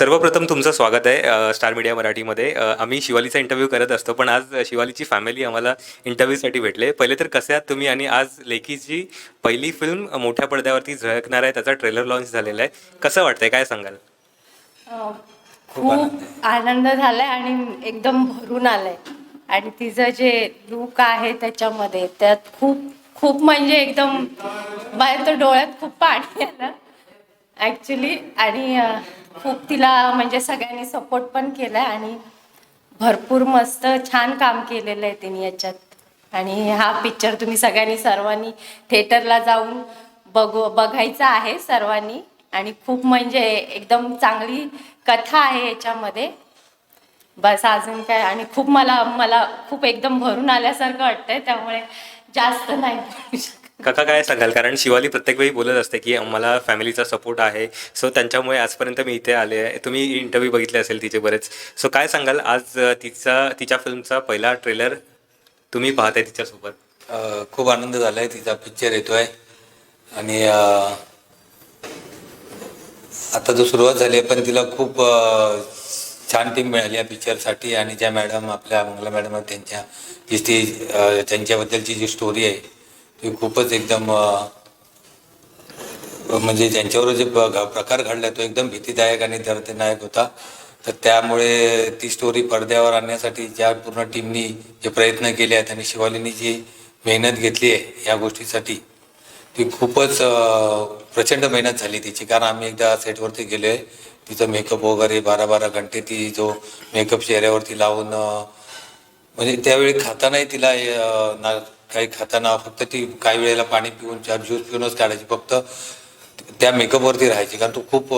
सर्वप्रथम तुमचं स्वागत आहे स्टार मीडिया मराठीमध्ये. आम्ही शिवालीचा इंटरव्ह्यू करत असतो पण आज शिवालीची फॅमिली आम्हाला इंटरव्ह्यूसाठी भेटले. पहिले तर कसे आहात तुम्ही आणि आज लेखीची पहिली फिल्म मोठ्या पडद्यावरती झळकणार आहे त्याचा ट्रेलर लॉन्च झालेला आहे. कसं वाटतंय काय सांगाल? खूप आनंद झालाय आणि एकदम भरून आलाय. आणि तिचं जे लुक आहे त्याच्यामध्ये त्यात खूप खूप म्हणजे एकदम बाहेर तर डोळ्यात खूप पाणी आलं ॲक्च्युली आणि खूप तिला म्हणजे सगळ्यांनी सपोर्ट पण केला आणि भरपूर मस्त छान काम केलेलं आहे तिने याच्यात. आणि हा पिक्चर तुम्ही सगळ्यांनी सर्वांनी थिएटरला जाऊन बघू बघायचा आहे सर्वांनी. आणि खूप म्हणजे एकदम चांगली कथा आहे याच्यामध्ये. बस अजून काय आणि खूप मला मला खूप एकदम भरून आल्यासारखं वाटतंय त्यामुळे जास्त नाही. शकत. काका काय सांगाल? कारण शिवाली प्रत्येक वेळी बोलत असते की मला फॅमिलीचा सपोर्ट आहे. सो त्यांच्यामुळे आजपर्यंत मी इथे आले आहे. तुम्ही इंटरव्ह्यू बघितले असेल तिचे बरेच. सो काय सांगाल? आज तिचा तिच्या फिल्मचा पहिला ट्रेलर तुम्ही पाहताय तिच्यासोबत. खूप आनंद झालाय. तिचा पिक्चर येतोय. आणि आता जो सुरुवात झाली आहे पण तिला खूप छान टीम मिळाली या पिक्चरसाठी आणि ज्या मॅडम आपल्या मंगला मॅडम आहेत त्यांच्या जी ती त्यांच्याबद्दलची जी स्टोरी आहे ती खूपच एकदम म्हणजे ज्यांच्यावर जे प- घ- प्रकार घडला तो एकदम भीतीदायक आणि दर्दनायक होता. तर त्यामुळे ती स्टोरी पडद्यावर आणण्यासाठी ज्या पूर्ण टीमनी जे प्रयत्न केले आहेत आणि शिवालीनी जी मेहनत घेतली आहे या गोष्टीसाठी ती खूपच प्रचंड मेहनत झाली तिची. कारण आम्ही एकदा सेटवरती गेलो आहे तिचं मेकअप वगैरे बारा बारा घंटे ती जो मेकअप चेहऱ्यावरती लावून म्हणजे त्यावेळी खातानाही तिला ना काही खाताना फक्त ती काही वेळेला पाणी पिऊन चार ज्यूस पिऊनच काढायची. फक्त त्या मेकअपवरती राहायची. कारण तो खूप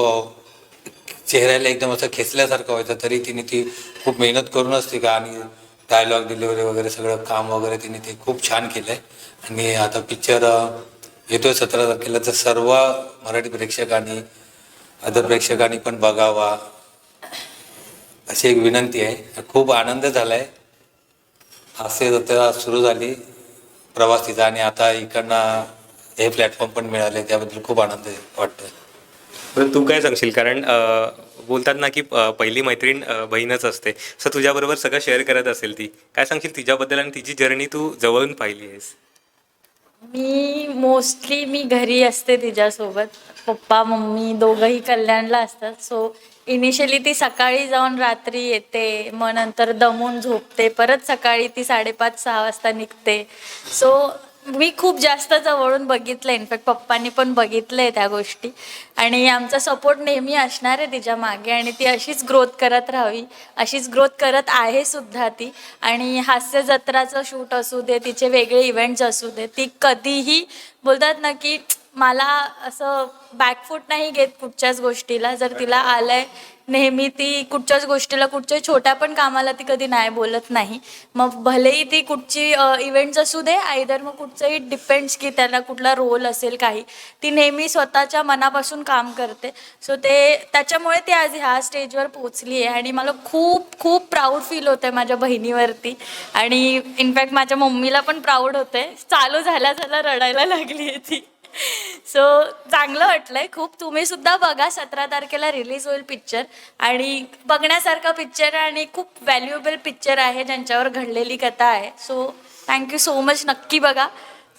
चेहऱ्याला एकदम असं खेचल्यासारखं व्हायचं. तरी तिने ती खूप मेहनत करूनच ती का? आणि डायलॉग डिलिव्हरी वगैरे सगळं काम वगैरे तिने ते खूप छान केलंय. आणि आता पिक्चर येतोय सतरा तारखेला. तर सर्व मराठी प्रेक्षकांनी अदर प्रेक्षकांनी पण बघावा. अशी एक विनंती आहे. खूप आनंद झालाय. हास्य जत्रा सुरू झाली. प्रवास तिचा आणि आता इकडनं हे प्लॅटफॉर्म पण मिळाले त्याबद्दल खूप आनंद वाटतोय. बरं तू काय सांगशील? कारण अ, बोलतात ना की अ, पहिली मैत्रीण अ, बहीणच असते. सो तुझ्याबरोबर सगळं शेअर करत असेल ती. काय सांगशील तिच्याबद्दल आणि तिची जर्नी तू जवळून पाहिली आहेस? मी मोस्टली मी घरी असते तिच्यासोबत. पप्पा मम्मी दोघंही कल्याणला असतात. सो इनिशियली ती सकाळी जाऊन रात्री येते. मग नंतर दमून झोपते. परत सकाळी ती साडेपाच सहा वाजता निघते. सो मी खूप जास्त जवळून बघितलं इनफॅक्ट पप्पांनी पण बघितलंय त्या गोष्टी. आणि आमचा सपोर्ट नेहमी असणार आहे तिच्यामागे आणि ती अशीच ग्रोथ करत राहावी. अशीच ग्रोथ करत आहे सुद्धा ती. आणि हास्य जत्राचं शूट असू दे तिचे वेगळे इव्हेंट्स असू दे ती कधीही बोलतात ना की मला असं बॅकफूट नाही घेत कुठच्याच गोष्टीला. जर तिला आलंय नेहमी ती कुठच्याच गोष्टीला कुठच्याही छोट्या पण कामाला ती कधी नाही बोलत नाही. मग भलेही ती कुठची इव्हेंट्स असू दे आयदर मग कुठचंही डिपेंड्स की त्याला कुठला रोल असेल काही. ती नेहमी स्वतःच्या मनापासून काम करते. सो ते त्याच्यामुळे ती आज ह्या स्टेजवर पोचली आहे. आणि मला खूप खूप प्राऊड फील होतं आहे माझ्या बहिणीवरती. आणि इनफॅक्ट माझ्या मम्मीला पण प्राऊड होते चालू झाल्या झाल्या रडायला लागली आहे ती. सो चांगलं वाटलंय. खूप तुम्ही सुद्धा बघा सतरा तारखेला रिलीज होईल पिक्चर आणि बघण्यासारखा पिक्चर आणि खूप व्हॅल्युएबल पिक्चर आहे ज्यांच्यावर घडलेली कथा आहे. सो थँक्यू सो मच नक्की बघा.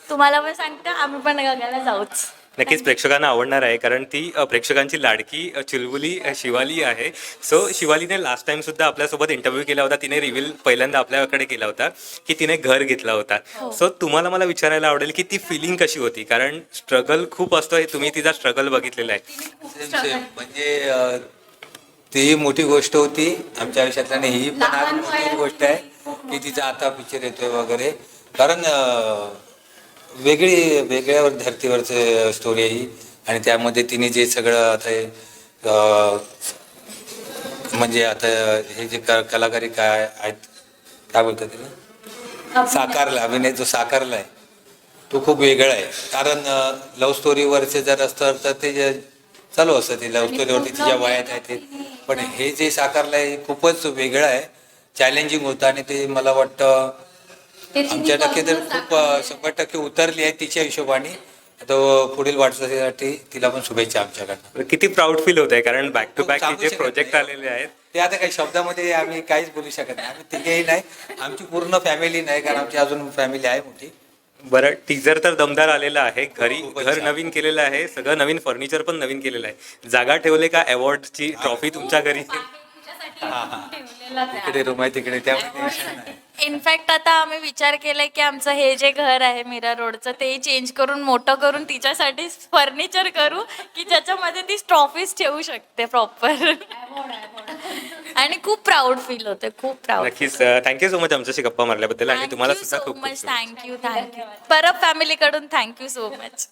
तुम्हाला पण सांगते आम्ही पण बघायला जाऊच. नक्कीच प्रेक्षकांना आवडणार आहे कारण ती अ, प्रेक्षकांची लाडकी अ, चुलबुली अ, शिवाली आहे. सो शिवालीने लास्ट टाइम सुद्धा आपल्यासोबत इंटरव्ह्यू केला होता. तिने रिव्हील पहिल्यांदा आपल्याकडे केला होता की तिने घर घेतला होता. सो तुम्हाला मला विचारायला आवडेल की ती फिलिंग कशी होती? कारण स्ट्रगल खूप असतो हे तुम्ही तिचा स्ट्रगल बघितलेला आहे. सेम सेम म्हणजे अं, ती मोठी गोष्ट होती. आमच्या आयुष्यातल्या आणि ही पण आज मोठी गोष्ट आहे की तिचा आता पिक्चर येतोय वगैरे. कारण अं, वेगळी वेगळ्या धर्तीवरचं स्टोरी आहे ही. आणि त्यामध्ये तिने जे सगळं आता हे, अं, म्हणजे आता हे जे क- कलाकारी काय आहेत काय बोलतात तिला साकारला अभिनय जो साकारला आहे तो खूप वेगळा आहे. कारण लव्ह स्टोरीवरचे जर असतं तर ते जे चालू असतं ते लव्ह स्टोरीवरती तिच्या वयात आहे ते. पण हे जे साकारलं आहे हे खूपच वेगळं आहे. चॅलेंजिंग होतं आणि ते मला वाटतं तिने आमच्या टक्के तर खूप शंभर टक्के उतरली आहे तिच्या हिशोबाने. तो पुढील वाटचालीसाठी तिला पण शुभेच्छा आमच्याकडनं. किती प्राऊड फील होत आहे कारण बॅक टू बॅक जे प्रोजेक्ट. आलेले आहेत. ते आता काही शब्दामध्ये आम्ही काहीच बोलू शकत नाही. आम्ही तिघेही नाही. आमची पूर्ण फॅमिली नाही कारण आमची अजून फॅमिली आहे मोठी. बरं टीजर तर दमदार आलेला आहे. घरी खूपच घर छान. नवीन केलेलं आहे. सगळं नवीन फर्निचर पण नवीन केलेलं आहे. जागा ठेवले का अवॉर्डची ट्रॉफी तुमच्या घरी? तिकडे रूम आहे. तिकडे. त्यामुळे नाही. इनफॅक्ट आता आम्ही विचार केलाय की आमचं हे जे घर आहे मीरा रोडचं ते चेंज करून मोठं करून तिच्यासाठी फर्निचर करू की ज्याच्यामध्ये ती ट्रॉफीज ठेवू शकते प्रॉपर आणि खूप प्राऊड फील होते खूप प्राऊड नक्कीच थँक्यू सो मच आमच्याशी गप्पा मारल्याबद्दल आणि तुम्हाला सुद्धा सो खूप much. Thank you thank you Parab फॅमिलीकडून thank you so much